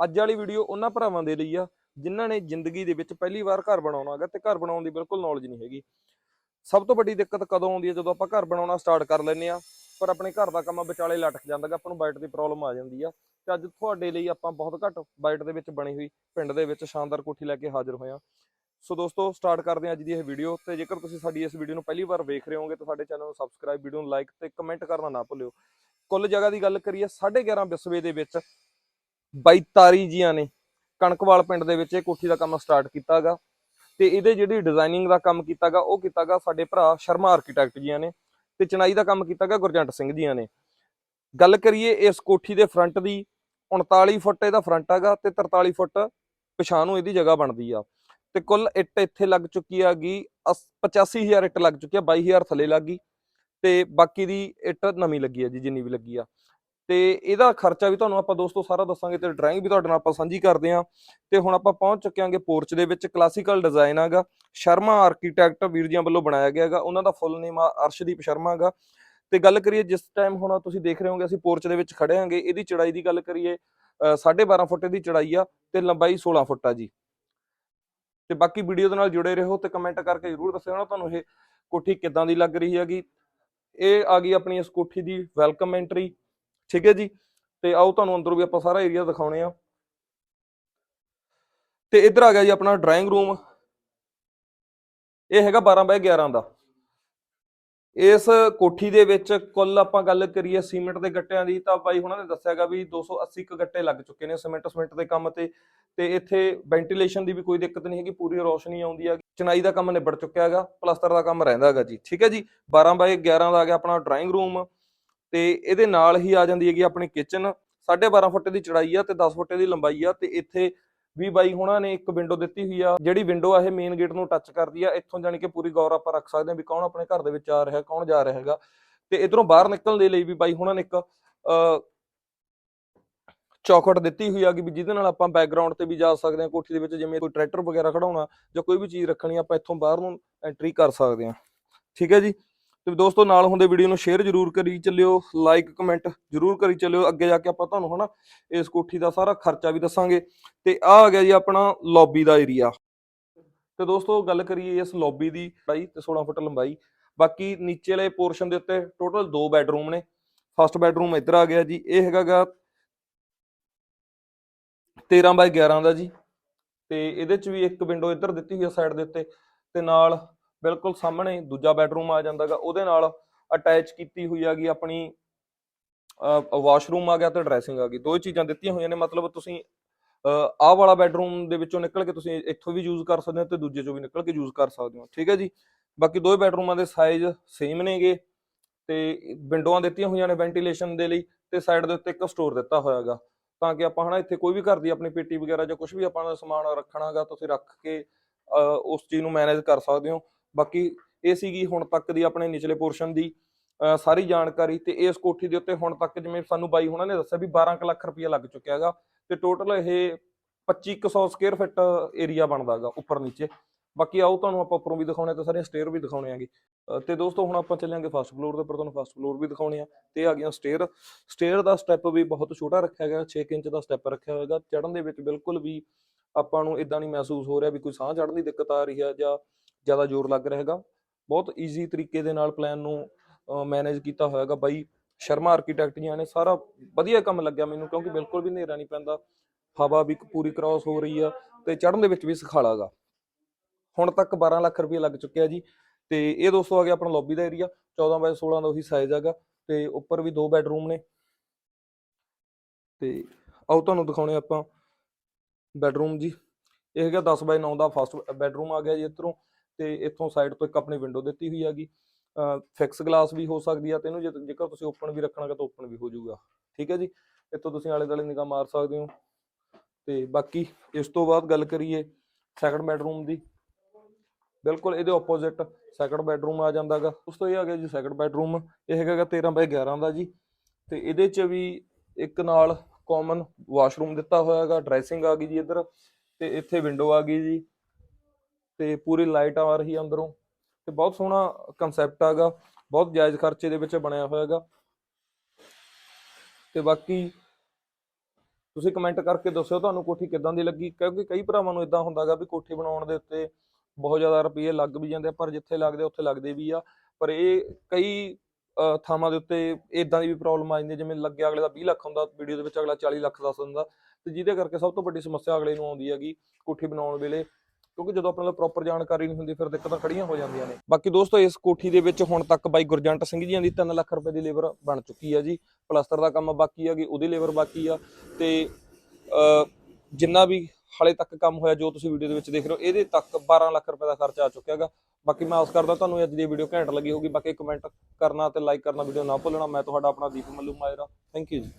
ਅੱਜ ਵਾਲੀ ਵੀਡੀਓ ਉਹਨਾਂ ਭਰਾਵਾਂ ਦੇ ਲਈ ਆ, ਜਿਨ੍ਹਾਂ ਨੇ ਜ਼ਿੰਦਗੀ ਦੇ ਵਿੱਚ ਪਹਿਲੀ ਵਾਰ ਘਰ ਬਣਾਉਣਾ ਹੈਗਾ ਤੇ ਘਰ ਬਣਾਉਣ ਦੀ ਬਿਲਕੁਲ ਨੌਲੇਜ ਨਹੀਂ ਹੈਗੀ। ਸਭ ਤੋਂ ਵੱਡੀ ਦਿੱਕਤ ਕਦੋਂ ਆਉਂਦੀ ਹੈ? ਜਦੋਂ ਆਪਾਂ ਘਰ ਬਣਾਉਣਾ ਸਟਾਰਟ ਕਰ ਲੈਂਦੇ ਆ ਪਰ ਆਪਣੇ ਘਰ ਦਾ ਕੰਮ ਵਿਚਾਲੇ ਲਟਕ ਜਾਂਦਾ ਗਾ ਆਪਾਂ ਨੂੰ ਬਾਈਟ ਦੀ ਪ੍ਰੋਬਲਮ ਆ ਜਾਂਦੀ ਆ। ਤੇ ਅੱਜ ਤੁਹਾਡੇ ਲਈ ਆਪਾਂ ਬਹੁਤ ਘੱਟ ਬਾਈਟ ਦੇ ਵਿੱਚ ਬਣੀ ਹੋਈ ਪਿੰਡ ਦੇ ਵਿੱਚ ਸ਼ਾਨਦਾਰ ਕੋਠੀ ਲੈ ਕੇ ਹਾਜ਼ਰ ਹੋਏ ਆ ਸੋ ਦੋਸਤੋ ਸਟਾਰਟ ਕਰਦੇ ਹਾਂ ਅੱਜ ਦੀ ਇਹ ਵੀਡੀਓ ਤੇ ਜੇਕਰ ਤੁਸੀਂ ਸਾਡੀ ਇਸ ਵੀਡੀਓ ਨੂੰ ਪਹਿਲੀ ਵਾਰ ਵੇਖ ਰਹੇ ਹੋਗੇ ਤਾਂ ਸਾਡੇ ਚੈਨਲ ਨੂੰ ਸਬਸਕ੍ਰਾਈਬ ਵੀਡੀਓ ਨੂੰ ਲਾਈਕ ਤੇ ਕਮੈਂਟ ਕਰਨਾ ਨਾ ਭੁੱਲਿਓ। ਕੁੱਲ ਜਗ੍ਹਾ ਦੀ ਗੱਲ ਕਰੀਏ 11.5 ਬਿਸਵੇ ਦੇ ਵਿੱਚ 42 ਜੀਆਂ ਨੇ। ਕਣਕਵਾਲ ਪਿੰਡ ਦੇ ਵਿੱਚ ਇਹ ਕੋਠੀ ਦਾ ਕੰਮ ਸਟਾਰਟ ਕੀਤਾਗਾ। ਤੇ ਇਹਦੇ ਜਿਹੜੀ ਡਿਜ਼ਾਈਨਿੰਗ ਦਾ ਕੰਮ ਕੀਤਾਗਾ, ਉਹ ਕੀਤਾਗਾ ਸਾਡੇ ਭਰਾ ਸ਼ਰਮਾ ਆਰਕੀਟੈਕਟ ਜੀਆਂ ਨੇ ਤੇ ਚਨਾਈ ਦਾ ਕੰਮ ਕੀਤਾਗਾ ਗੁਰਜੰਟ ਸਿੰਘ ਜੀਆਂ ਨੇ। ਗੱਲ ਕਰੀਏ ਇਸ ਕੋਠੀ ਦੇ ਫਰੰਟ ਦੀ 39 ਫੁੱਟ ਇਹਦਾ ਫਰੰਟ ਹੈਗਾ ਤੇ 43 ਫੁੱਟ ਪਿਛਾਂ ਨੂੰ ਇਹਦੀ ਜਗ੍ਹਾ ਬਣਦੀ ਆ। ਤੇ ਕੁੱਲ ਇੱਟ ਇੱਥੇ ਲੱਗ ਚੁੱਕੀ ਹੈਗੀ 85000 ਇੱਟ ਲੱਗ ਚੁੱਕੀ ਆ 22000 ਥੱਲੇ ਲੱਗ ਗਈ। ਤੇ ਬਾਕੀ ਦੀ ਇੱਟ ਨਵੀਂ ਲੱਗੀ ਆ ਜੀ, ਜਿੰਨੀ ਵੀ ਲੱਗੀ ਆ। ਤੇ ਇਹਦਾ ਖਰਚਾ ਵੀ ਤੁਹਾਨੂੰ ਆਪਾਂ ਦੋਸਤੋ ਸਾਰਾ ਦੱਸਾਂਗੇ ਤੇ ਡਰਾਇੰਗ ਵੀ ਤੁਹਾਡੇ ਨਾਲ ਆਪਾਂ ਸਾਂਝੀ ਕਰਦੇ ਆ ਤੇ ਹੁਣ ਆਪਾਂ ਪਹੁੰਚ ਚੁੱਕੇ ਆਂਗੇ ਪੋਰਚ ਦੇ ਵਿੱਚ ਕਲਾਸੀਕਲ ਡਿਜ਼ਾਈਨ ਹੈਗਾ ਸ਼ਰਮਾ ਆਰਕੀਟੈਕਟ ਵੀਰ ਜੀਆਂ ਵੱਲੋਂ ਬਣਾਇਆ ਗਿਆ ਹੈਗਾ। ਉਹਨਾਂ ਦਾ ਫੁੱਲ ਨੇਮ ਆ ਅਰਸ਼ਦੀਪ ਸ਼ਰਮਾ ਹੈਗਾ। ਤੇ ਗੱਲ ਕਰੀਏ ਜਿਸ ਟਾਈਮ ਹੁਣ ਤੁਸੀਂ ਦੇਖ ਰਹੇ ਹੋਗੇ ਅਸੀਂ ਪੋਰਚ ਦੇ ਵਿੱਚ ਖੜੇ ਆਂਗੇ ਇਹਦੀ ਚੜਾਈ ਦੀ ਗੱਲ ਕਰੀਏ ਅ, 12.5 ਫੁੱਟ ਦੀ ਚੜਾਈ ਆ ਤੇ ਲੰਬਾਈ 16 ਫੁੱਟ ਆ ਜੀ। ਤੇ ਬਾਕੀ ਵੀਡੀਓ ਦੇ ਨਾਲ ਜੁੜੇ ਰਹੋ ਤੇ ਕਮੈਂਟ ਕਰਕੇ ਜਰੂਰ ਦੱਸਿਓ ਨਾ ਤੁਹਾਨੂੰ ਇਹ ਕੋਠੀ ਕਿੱਦਾਂ ਦੀ ਲੱਗ ਰਹੀ ਹੈਗੀ। ਇਹ ਆ ਗਈ ਆਪਣੀ ਇਸ ਕੋਠੀ ਦੀ ਵੈਲਕਮ ਐਂਟਰੀ ਠੀਕ ਹੈ ਜੀ? ਤੇ ਆਓ ਤੁਹਾਨੂੰ ਅੰਦਰੋਂ ਵੀ ਆਪਾਂ ਸਾਰਾ ਏਰੀਆ ਦਿਖਾਉਣੇ ਆ। ਤੇ ਇੱਧਰ ਆ ਗਿਆ ਜੀ ਆਪਣਾ ਡਰਾਇੰਗ ਰੂਮ ਇਹ ਹੈਗਾ 12 ਬਾਈ 11 ਦਾ। ਇਸ ਕੋਠੀ ਦੇ ਵਿੱਚ ਕੁੱਲ ਆਪਾਂ ਗੱਲ ਕਰੀਏ ਸੀਮੈਂਟ ਦੇ ਗੱਟਿਆਂ ਦੀ, ਤਾਂ ਬਾਈ ਹੁਣਾਂ ਨੇ ਦੱਸਿਆਗਾ ਵੀ 280 ਕੁ ਗੱਟੇ ਲੱਗ ਚੁੱਕੇ ਨੇ ਸੀਮੈਂਟ ਸੀਮੈਂਟ ਦੇ ਕੰਮ ਤੇ। ਤੇ ਇੱਥੇ ਵੈਂਟੀਲੇਸ਼ਨ ਦੀ ਵੀ ਕੋਈ ਦਿੱਕਤ ਨਹੀਂ ਹੈਗੀ, ਪੂਰੀ ਰੋਸ਼ਨੀ ਆਉਂਦੀ ਹੈ ਚਨਾਈ ਦਾ ਕੰਮ ਨਿਬੜ ਚੁੱਕਿਆ ਹੈਗਾ, ਪਲਸਤਰ ਦਾ ਕੰਮ ਰਹਿੰਦਾ ਹੈਗਾ ਜੀ। ਠੀਕ ਹੈ ਜੀ? 12 ਬਾਈ 11 ਦਾ ਆ ਗਿਆ ਆਪਣਾ ਡਰਾਇੰਗ ਰੂਮ ਤੇ ਇਹਦੇ ਨਾਲ ਹੀ ਆ ਜਾਂਦੀ ਹੈਗੀ ਆਪਣੀ ਕਿਚਨ 12.5 ਫੁੱਟ ਦੀ ਚੜਾਈ ਆ ਤੇ 10 ਫੁੱਟ ਦੀ ਲੰਬਾਈ ਆ ਤੇ ਇੱਥੇ ਵੀ ਬਾਈ ਹੁਣਾਂ ਨੇ ਇੱਕ ਵਿੰਡੋ ਦਿੱਤੀ ਹੋਈ ਆ। ਜਿਹੜੀ ਵਿੰਡੋ ਆ ਇਹ ਮੇਨ ਗੇਟ ਨੂੰ ਟੱਚ ਕਰਦੀ ਆ। ਇੱਥੋਂ ਜਾਣੀ ਕਿ ਪੂਰੀ ਗੌਰ ਆਪਾਂ ਰੱਖ ਸਕਦੇ ਹਾਂ ਵੀ ਕੌਣ ਆਪਣੇ ਘਰ ਦੇ ਵਿੱਚ ਆ ਰਿਹਾ, ਕੌਣ ਜਾ ਰਿਹਾ ਹੈਗਾ। ਤੇ ਇਧਰੋਂ ਬਾਹਰ ਨਿਕਲਣ ਦੇ ਲਈ ਵੀ ਬਾਈ ਹੁਣਾਂ ਨੇ ਇੱਕ ਚੌਕਟ ਦਿੱਤੀ ਹੋਈ ਆ ਕਿ ਵੀ ਜਿਹਦੇ ਨਾਲ ਆਪਾਂ ਬੈਕਗ੍ਰਾਉਂਡ ਤੇ ਵੀ ਜਾ ਸਕਦੇ ਹਾਂ ਕੋਠੀ ਦੇ ਵਿੱਚ ਜਿਵੇਂ ਕੋਈ ਟਰੈਕਟਰ ਵਗੈਰਾ ਖੜਾਉਣਾ ਜਾਂ ਕੋਈ ਵੀ ਚੀਜ਼ ਰੱਖਣੀ ਆਪਾਂ ਇੱਥੋਂ ਬਾਹਰ ਨੂੰ ਐਂਟਰੀ ਕਰ ਸਕਦੇ ਹਾਂ ਠੀਕ ਹੈ ਜੀ? ਤੇ ਦੋਸਤੋ ਨਾਲ ਹੁੰਦੇ ਵੀਡੀਓ ਨੂੰ ਸ਼ੇਅਰ ਜਰੂਰ ਕਰੀ ਚੱਲਿਓ ਲਾਈਕ ਕਮੈਂਟ ਜਰੂਰ ਕਰੀ ਚੱਲਿਓ। ਅੱਗੇ ਜਾ ਕੇ ਆਪਾਂ ਤੁਹਾਨੂੰ ਹਨਾ, ਇਸ ਕੋਠੀ ਦਾ ਸਾਰਾ ਖਰਚਾ ਵੀ ਦੱਸਾਂਗੇ। ਤੇ ਆ ਆ ਗਿਆ ਜੀ ਆਪਣਾ ਲੌਬੀ ਦਾ ਏਰੀਆ ਤੇ ਦੋਸਤੋ ਗੱਲ ਕਰੀਏ ਇਸ ਲੌਬੀ ਦੀ ਲੰਬਾਈ ਤੇ 16 ਫੁੱਟ ਲੰਬਾਈ। ਬਾਕੀ ਨੀਚੇ ਵਾਲੇ ਪੋਰਸ਼ਨ ਦੇ ਉੱਤੇ ਟੋਟਲ ਦੋ ਬੈਡਰੂਮ ਨੇ। ਫਸਟ ਬੈਡਰੂਮ ਇੱਧਰ ਆ ਗਿਆ ਜੀ, ਇਹ ਹੈਗਾਗਾ 13 ਬਾਈ 11 ਦਾ ਜੀ। ਤੇ ਇਹਦੇ ਚ ਵੀ ਇੱਕ ਵਿੰਡੋ ਇੱਧਰ ਦਿੱਤੀ ਹੋਈ ਹੈ ਸਾਈਡ ਦੇ ਉੱਤੇ। ਤੇ ਨਾਲ ਬਿਲਕੁਲ ਸਾਹਮਣੇ ਦੂਜਾ ਬੈਡਰੂਮ ਆ ਜਾਂਦਾਗਾ ਉਹਦੇ ਨਾਲ ਅਟੈਚ ਕੀਤੀ ਹੋਈ ਹੈਗੀ ਆਪਣੀ ਵਾਸ਼ਰੂਮ ਆ ਗਿਆ ਤੇ ਡਰੈਸਿੰਗ ਆ ਗਈ। ਦੋ ਹੀ ਚੀਜ਼ਾਂ ਦਿੱਤੀਆਂ ਹੋਈਆਂ ਨੇ, ਮਤਲਬ ਤੁਸੀਂ ਆਹ ਵਾਲਾ ਬੈਡਰੂਮ ਦੇ ਵਿੱਚੋਂ ਨਿਕਲ ਕੇ ਤੁਸੀਂ ਇੱਥੋਂ ਵੀ ਯੂਜ਼ ਕਰ ਸਕਦੇ ਹੋ ਤੇ ਦੂਜੇ ਚੋਂ ਵੀ ਨਿਕਲ ਕੇ ਯੂਜ਼ ਕਰ ਸਕਦੇ ਹੋ। ਠੀਕ ਹੈ ਜੀ? ਬਾਕੀ ਦੋਵੇਂ ਬੈਡਰੂਮਾਂ ਦੇ ਸਾਈਜ਼ ਸੇਮ ਨੇਗੇ ਤੇ ਵਿੰਡੋਆਂ ਦਿੱਤੀਆਂ ਹੋਈਆਂ ਨੇ ਵੈਂਟੀਲੇਸ਼ਨ ਦੇ ਲਈ ਤੇ ਸਾਈਡ ਦੇ ਉੱਤੇ ਇੱਕ ਸਟੋਰ ਦਿੱਤਾ ਹੋਇਆਗਾ ਤਾਂ ਕਿ ਆਪਾਂ ਹਨਾ ਇੱਥੇ ਕੋਈ ਵੀ ਘਰ ਦੀ ਆਪਣੀ ਪੇਟੀ ਵਗੈਰਾ ਜਾਂ ਕੁਝ ਵੀ ਆਪਾਂ ਦਾ ਸਮਾਨ ਰੱਖਣਾਗਾ ਤੁਸੀਂ ਰੱਖ ਕੇ ਉਸ ਚੀਜ਼ ਨੂੰ ਮੈਨੇਜ ਕਰ ਸਕਦੇ ਹੋ। ਬਾਕੀ ਇਹ ਸੀਗੀ ਹੁਣ ਤੱਕ ਦੀ ਆਪਣੇ ਨਿਚਲੇ ਪੋਰਸ਼ਨ ਦੀ, ਅਹ, ਸਾਰੀ ਜਾਣਕਾਰੀ ਤੇ ਇਸ ਕੋਠੀ ਦੇ ਉੱਤੇ ਹੁਣ ਤੱਕ ਜਿਵੇਂ ਸਾਨੂੰ ਬਾਈ ਹੁਣਾਂ ਨੇ ਦੱਸਿਆ ਵੀ 12 ਕੁ ਲੱਖ ਰੁਪਇਆ ਲੱਗ ਚੁੱਕਿਆ ਹੈਗਾ ਤੇ ਟੋਟਲ ਇਹ 2500 ਸਕੁਅਰ ਫਿੱਟ ਏਰੀਆ ਬਣਦਾ ਹੈਗਾ ਉੱਪਰ ਨੀਚੇ। ਬਾਕੀ ਆਓ ਤੁਹਾਨੂੰ ਆਪਾਂ ਉੱਪਰੋਂ ਵੀ ਦਿਖਾਉਣੇ ਤੇ ਸਾਰੀਆਂ ਸਟੇਅਰ ਵੀ ਦਿਖਾਉਣੇ ਆਗੇ। ਤੇ ਦੋਸਤੋ ਹੁਣ ਆਪਾਂ ਚੱਲਾਂਗੇ ਫਸਟ ਫਲੋਰ ਦੇ ਉੱਪਰ, ਤੁਹਾਨੂੰ ਫਸਟ ਫਲੋਰ ਵੀ ਦਿਖਾਉਣੇ ਆ ਤੇ ਆ ਗਈਆਂ ਸਟੇਅਰ ਸਟੇਅਰ ਦਾ ਸਟੈਪ ਵੀ ਬਹੁਤ ਛੋਟਾ ਰੱਖਿਆ ਗਿਆ 6 ਇੰਚ ਦਾ ਸਟੈਪ ਰੱਖਿਆ ਹੋਏਗਾ ਚੜਨ ਦੇ ਵਿੱਚ ਬਿਲਕੁਲ ਵੀ ਆਪਾਂ ਨੂੰ ਇਦਾਂ ਨਹੀਂ ਮਹਿਸੂਸ ਹੋ ਰਿਹਾ ਵੀ ਕੋਈ ਸਾਹ ਚੜਨ ਦੀ ਦਿੱਕਤ ਆ ਰਹੀ ਹੈ ਜਾਂ ਜ਼ਿਆਦਾ ਜ਼ੋਰ ਲੱਗ ਰਿਹਾ ਹੈਗਾ। ਬਹੁਤ ਈਜ਼ੀ ਤਰੀਕੇ ਦੇ ਨਾਲ ਪਲਾਨ ਨੂੰ ਮੈਨੇਜ ਕੀਤਾ ਹੋਇਆ ਹੋਇਆਗਾ ਬਾਈ। ਸ਼ਰਮਾ ਆਰਕੀਟੈਕਟ ਜੀਆਂ ਨੇ, ਸਾਰਾ ਵਧੀਆ ਕੰਮ ਲੱਗਿਆ ਮੈਨੂੰ, ਕਿਉਂਕਿ ਬਿਲਕੁਲ ਵੀ ਹਨੇਰਾ ਨਹੀਂ ਪੈਂਦਾ। ਹਵਾ ਵੀ ਪੂਰੀ ਕ੍ਰਾਸ ਹੋ ਰਹੀ ਆ ਤੇ ਚੜਨ ਦੇ ਵਿੱਚ ਵੀ ਸਖਾਲਾਗਾ ਹੁਣ ਤੱਕ 12 ਲੱਖ ਰੁਪਏ ਲੱਗ ਚੁੱਕਿਆ ਜੀ। ਤੇ ਇਹ ਦੋਸਤੋ ਆ ਗਿਆ ਆਪਣਾ ਲੌਬੀ ਦਾ ਏਰੀਆ 14 ਬਾਏ 16 ਦਾ ਉਹੀ ਸਾਈਜ਼ ਹੈਗਾ ਤੇ ਉੱਪਰ ਵੀ ਦੋ ਬੈਡਰੂਮ ਨੇ। ਤੇ ਆਓ ਤੁਹਾਨੂੰ ਦਿਖਾਉਣੇ ਆਪਾਂ ਬੈਡਰੂਮ ਜੀ। ਇਹ ਹੈਗਾ 10 ਬਾਏ 9 ਦਾ ਫਸਟ ਬੈਡਰੂਮ ਆ ਗਿਆ ਜੀ ਇੱਧਰੋਂ। ਤੇ ਇੱਥੋਂ ਸਾਈਡ ਤੋਂ ਇੱਕ ਆਪਣੀ ਵਿੰਡੋ ਦਿੱਤੀ ਹੋਈ ਹੈਗੀ। ਫਿਕਸ ਗਲਾਸ ਵੀ ਹੋ ਸਕਦੀ ਆ ਤੇ ਇਹਨੂੰ ਜੇ ਜੇਕਰ ਤੁਸੀਂ ਓਪਨ ਵੀ ਰੱਖਣਾਗਾ ਤਾਂ ਓਪਨ ਵੀ ਹੋ ਜਾਊਗਾ। ਠੀਕ ਹੈ ਜੀ? ਇੱਥੋਂ ਤੁਸੀਂ ਆਲੇ ਦੁਆਲੇ ਨਿਗਾਹ ਮਾਰ ਸਕਦੇ ਹੋ। ਤੇ ਬਾਕੀ ਇਸ ਤੋਂ ਬਾਅਦ ਗੱਲ ਕਰੀਏ ਸੈਕੰਡ ਬੈਡਰੂਮ ਦੀ। ਬਿਲਕੁਲ ਇਹਦੇ ਆਪੋਜ਼ਿਟ ਸੈਕੰਡ ਬੈਡਰੂਮ ਆ ਜਾਂਦਾਗਾ। ਉਸ ਤੋਂ ਇਹ ਆ ਗਿਆ ਜੀ ਸੈਕੰਡ ਬੈਡਰੂਮ ਇਹ ਹੈਗਾ 13 ਬਾਈ 11 ਦਾ ਜੀ। ਤੇ ਇਹਦੇ ਚ ਵੀ ਇੱਕ ਨਾਲ ਕਾਮਨ ਵਾਸ਼ਰੂਮ ਦਿੱਤਾ ਹੋਇਆ ਹੈਗਾ ਡਰੈਸਿੰਗ ਆ ਗਈ ਜੀ ਇੱਧਰ। ਤੇ ਇੱਥੇ ਵਿੰਡੋ ਆ ਗਈ ਜੀ। ਤੇ ਪੂਰੀ ਲਾਈਟ ਆ ਰਹੀ ਹੈ ਅੰਦਰੋਂ ਤੇ ਬਹੁਤ ਸੋਹਣਾ ਕਨਸੈਪਟ ਹੈਗਾ ਬਹੁਤ ਜਾਇਜ਼ ਖਰਚੇ ਦੇ ਵਿੱਚ ਬਣਿਆ ਹੋਇਆ ਹੈਗਾ। ਤੇ ਬਾਕੀ ਤੁਸੀਂ ਕਮੈਂਟ ਕਰਕੇ ਦੱਸਿਓ ਤੁਹਾਨੂੰ ਕੋਠੀ ਕਿੱਦਾਂ ਦੀ ਲੱਗੀ ਕਿਉਂਕਿ ਕਈ ਭਰਾਵਾਂ ਨੂੰ ਇਦਾਂ ਹੁੰਦਾਗਾ ਵੀ ਕੋਠੀ ਬਣਾਉਣ ਦੇ ਉੱਤੇ ਬਹੁਤ ਜ਼ਿਆਦਾ ਰੁਪਏ ਲੱਗ ਵੀ ਜਾਂਦੇ ਆ ਪਰ ਜਿੱਥੇ ਲੱਗਦੇ ਉੱਥੇ ਲੱਗਦੇ ਵੀ ਆ। ਪਰ ਇਹ ਕਈ ਥਾਵਾਂ ਦੇ ਉੱਤੇ ਇਦਾਂ ਦੀ ਵੀ ਪ੍ਰੋਬਲਮ ਆ ਜਾਂਦੀ ਹੈ, ਜਿਵੇਂ ਲੱਗਿਆ ਅਗਲੇ ਦਾ 20 ਲੱਖ ਹੁੰਦਾ ਵੀਡੀਓ ਦੇ ਵਿੱਚ ਅਗਲਾ 40 ਲੱਖ ਦੱਸ ਦਿੰਦਾ। ਤੇ ਜਿਹਦੇ ਕਰਕੇ ਸਭ ਤੋਂ ਵੱਡੀ ਸਮੱਸਿਆ ਅਗਲੇ ਨੂੰ ਆਉਂਦੀ ਹੈਗੀ ਕੋਠੀ ਬਣਾਉਣ ਵੇਲੇ। ਕਿਉਂਕਿ ਜਦੋਂ ਆਪਣੇ ਕੋਲ ਪ੍ਰੋਪਰ ਜਾਣਕਾਰੀ ਨਹੀਂ ਹੁੰਦੀ, ਫਿਰ ਦਿੱਕਤਾਂ ਖੜੀਆਂ ਹੋ ਜਾਂਦੀਆਂ ਨੇ। ਬਾਕੀ ਦੋਸਤੋ, ਇਸ ਕੋਠੀ ਦੇ ਵਿੱਚ ਹੁਣ ਤੱਕ ਬਾਈ ਗੁਰਜੰਟ ਸਿੰਘ ਜੀਆਂ ਦੀ 3 ਲੱਖ ਰੁਪਏ ਦੀ ਲੇਬਰ ਬਣ ਚੁੱਕੀ ਹੈ ਜੀ। ਪਲਸਤਰ ਦਾ ਕੰਮ ਬਾਕੀ ਆ ਹੈਗੀ ਉਹਦੀ ਲੇਬਰ ਬਾਕੀ ਆ। ਤੇ ਜਿੰਨਾ ਵੀ ਹਾਲੇ ਤੱਕ ਕੰਮ ਹੋਇਆ, ਜੋ ਤੁਸੀਂ ਵੀਡੀਓ ਦੇ ਵਿੱਚ ਦੇਖ ਰਹੇ ਹੋ, ਇਹਦੇ ਤੱਕ 12 ਲੱਖ ਰੁਪਏ ਦਾ ਖਰਚਾ ਆ ਚੁੱਕਿਆ ਹੈਗਾ। ਬਾਕੀ ਮੈਂ ਆਸ ਕਰਦਾ ਤੁਹਾਨੂੰ ਅੱਜ ਦੀ ਵੀਡੀਓ ਘੈਂਟ ਲੱਗੀ ਹੋਊਗੀ। ਬਾਕੀ ਕਮੈਂਟ ਕਰਨਾ ਤੇ ਲਾਈਕ ਕਰਨਾ ਵੀਡੀਓ ਨਾ ਭੁੱਲਣਾ। ਮੈਂ ਤੁਹਾਡਾ ਆਪਣਾ ਦੀਪ ਮੱਲੂ ਮਾਇਰਾ ਥੈਂਕ ਯੂ ਜੀ।